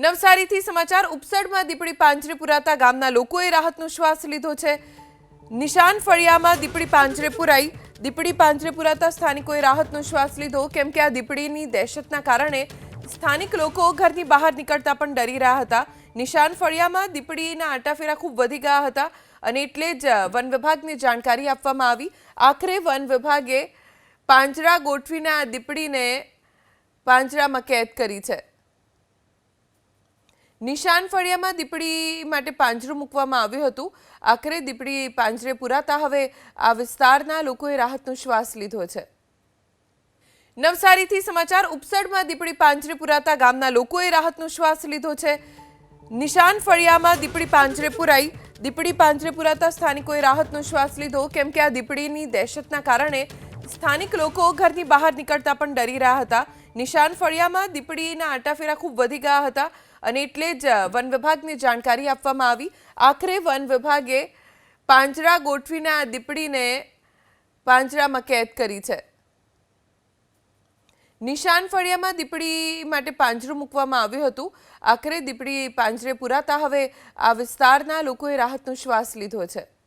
નવસારીથી સમાચાર, ઉપસડમાં દીપડી પાંજરે પુરાતા ગામના લોકોએ રાહતનો શ્વાસ લીધો છે. નિશાન ફળિયામાં દીપડી પાંજરે પુરાઈ. દીપડી પાંજરે પુરાતા સ્થાનિકોએ રાહતનો શ્વાસ લીધો, કેમ કે આ દીપડીની દહેશતના કારણે સ્થાનિક લોકો ઘરની બહાર નીકળતા પણ ડરી રહ્યા હતા. નિશાન ફળિયામાં દીપડીના આંટાફેરા ખૂબ વધી ગયા હતા અને એટલે જ વન વિભાગને જાણકારી આપવામાં આવી. આખરે વન વિભાગે પાંજરા ગોઠવીને આ દીપડીને પાંજરામાં કેદ કરી છે. નિશાન ફળિયામાં દીપડી માટે પાંજરું મૂકવામાં આવ્યું હતું. આખરે દીપડી પાંજરે પુરાતા હવે આ વિસ્તારના લોકોએ રાહતનો શ્વાસ લીધો છે. નવસારીથી સમાચાર, ઉપસડમાં દીપડી પાંજરે પુરાતા ગામના લોકોએ રાહતનો શ્વાસ લીધો છે. નિશાન ફળિયામાં દીપડી પાંજરે પુરાઈ, દીપડી પાંજરે પુરાતા સ્થાનિકોએ રાહતનો શ્વાસ લીધો. કેમ કે આ દીપડીની દહેશતના કારણે સ્થાનિક લોકો ઘરની બહાર નીકળતા પણ ડરી રહ્યા હતા. નિશાન ફળિયામાં દીપડીના આંટાફેરા ખૂબ વધી ગયા હતા અને એટલે જ વન વિભાગને જાણકારી આપવામાં આવી. આખરે વન વિભાગે પાંજરા ગોઠવીને આ દીપડીને પાંજરામાં કેદ કરી છે. નિશાન ફળિયામાં દીપડી માટે પાંજરું મૂકવામાં આવ્યું હતું. આખરે દીપડી પાંજરે પુરાતા. હવે આ વિસ્તારના લોકોએ રાહતનો શ્વાસ લીધો છે.